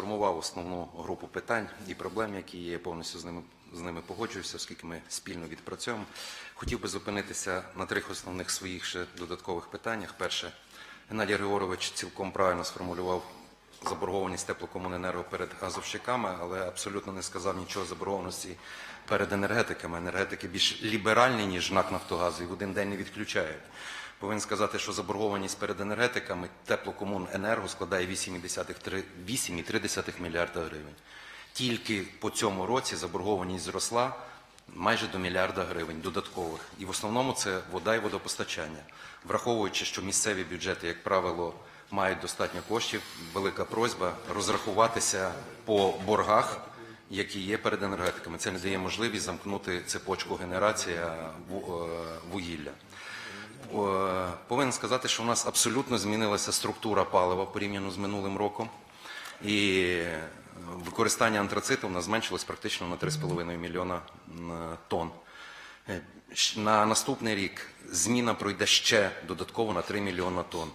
сформував основну групу питань і проблем, які є. Я повністю з ними з ними погоджуюся, оскільки ми спільно відпрацьовуємо. Хотів би зупинитися на трьох основних своїх ще додаткових питаннях. Перше, Геннадій Григорович цілком правильно сформулював заборгованість теплокомуненерго перед газовщиками, але абсолютно не сказав нічого заборгованості перед енергетиками. Енергетики більш ліберальні, ніж НАК Нафтогазу, і в один день не відключають. Повинен сказати, що заборгованість перед енергетиками теплокомуненерго складає 8,3 8,3 мільярда гривень. Тільки по цьому році заборгованість зросла майже до мільярда гривень додаткових. І в основному це вода і водопостачання. Враховуючи, що місцеві бюджети, як правило, мають достатньо коштів, велика просьба розрахуватися по боргах, які є перед енергетиками. Це не дає можливість замкнути цепочку генерація е, вугілля. Е, Повинен сказати, що у нас абсолютно змінилася структура палива порівняно з минулим роком. І використання антрациту у нас зменшилось практично на 3,5 мільйона тонн. Е, На наступний рік зміна пройде ще додатково на 3 мільйона тонн.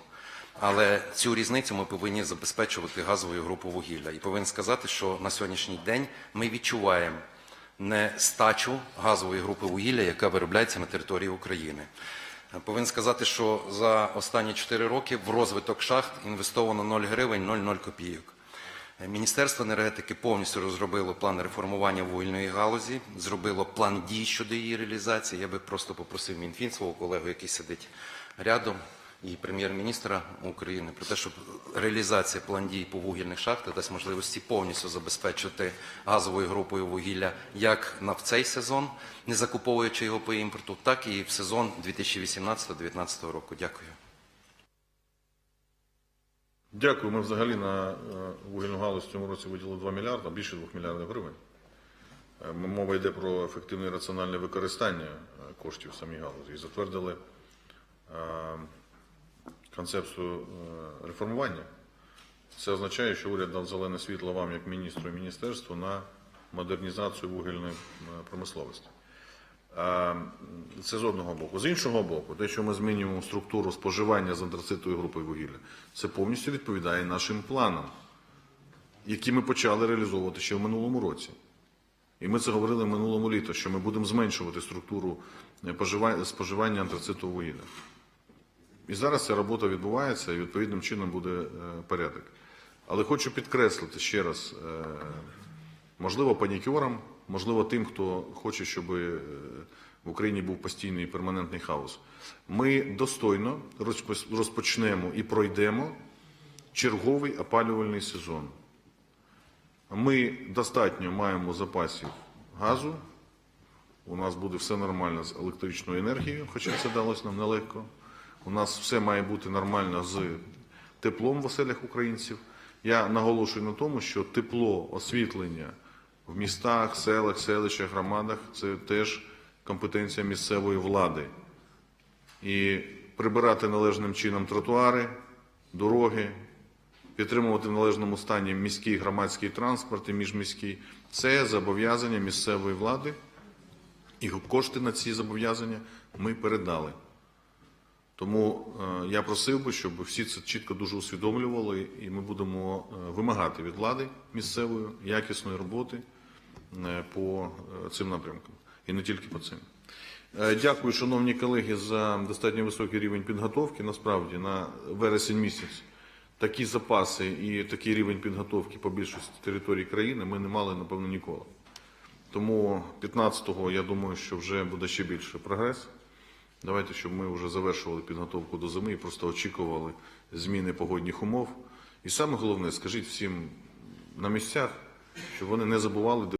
Але цю різницю ми повинні забезпечувати газовою групою вугілля. І повинен сказати, що на сьогоднішній день ми відчуваємо нестачу газової групи вугілля, яка виробляється на території України. Повинен сказати, що за останні 4 роки в розвиток шахт інвестовано 0 гривень 0,0 копійок. Міністерство енергетики повністю розробило план реформування вугільної галузі, зробило план дій щодо її реалізації. Я би просто попросив Мінфін свого колегу, який сидить рядом, і прем'єр-міністра України про те, щоб реалізація план дій по вугільних шахтах дасть можливості повністю забезпечити газовою групою вугілля як на в цей сезон, не закуповуючи його по імпорту, так і в сезон 2018-2019 року. Дякую. Дякую. Ми взагалі на е, вугільну галузь в цьому році виділили 2 мільярди, більше 2 мільярдів гривень. Е, Мова йде про ефективне і раціональне використання е, коштів самій галузі. І затвердили концепцію е, реформування. Це означає, що уряд дав зелене світло вам, як міністру і міністерству, на модернізацію вугільної е, промисловості. Це з одного боку. З іншого боку, те, що ми змінюємо структуру споживання з антрацитової групи вугілля, це повністю відповідає нашим планам, які ми почали реалізовувати ще в минулому році. І ми це говорили в минулому літо, що ми будемо зменшувати структуру е, споживання антрацитового вугілля. І зараз ця робота відбувається, і відповідним чином буде е, порядок. Але хочу підкреслити ще раз, е, можливо, панікерам, можливо, тим, хто хоче, щоб е, в Україні був постійний і перманентний хаос. Ми достойно розпочнемо і пройдемо черговий опалювальний сезон. Ми достатньо маємо запасів газу. У нас буде все нормально з електричною енергією, хоча це далось нам нелегко. У нас все має бути нормально з теплом в оселях українців. Я наголошую на тому, що тепло, освітлення в містах, селах, селищах, громадах це теж компетенція місцевої влади. І прибирати належним чином тротуари, дороги, підтримувати в належному стані міський громадський транспорт і міжміський це зобов'язання місцевої влади, і кошти на ці зобов'язання ми передали. Тому е, я просив би, щоб всі це чітко дуже усвідомлювали, і ми будемо е, вимагати від влади місцевої якісної роботи е, по цим напрямкам, і не тільки по цим. Дякую, шановні колеги, за достатньо високий рівень підготовки. Насправді, на вересень місяць такі запаси і такий рівень підготовки по більшості територій країни ми не мали, напевно, ніколи. Тому 15-го, я думаю, що вже буде ще більше прогрес. Давайте, щоб ми вже завершували підготовку до зими і просто очікували зміни погодних умов. І саме головне, скажіть всім на місцях, щоб вони не забували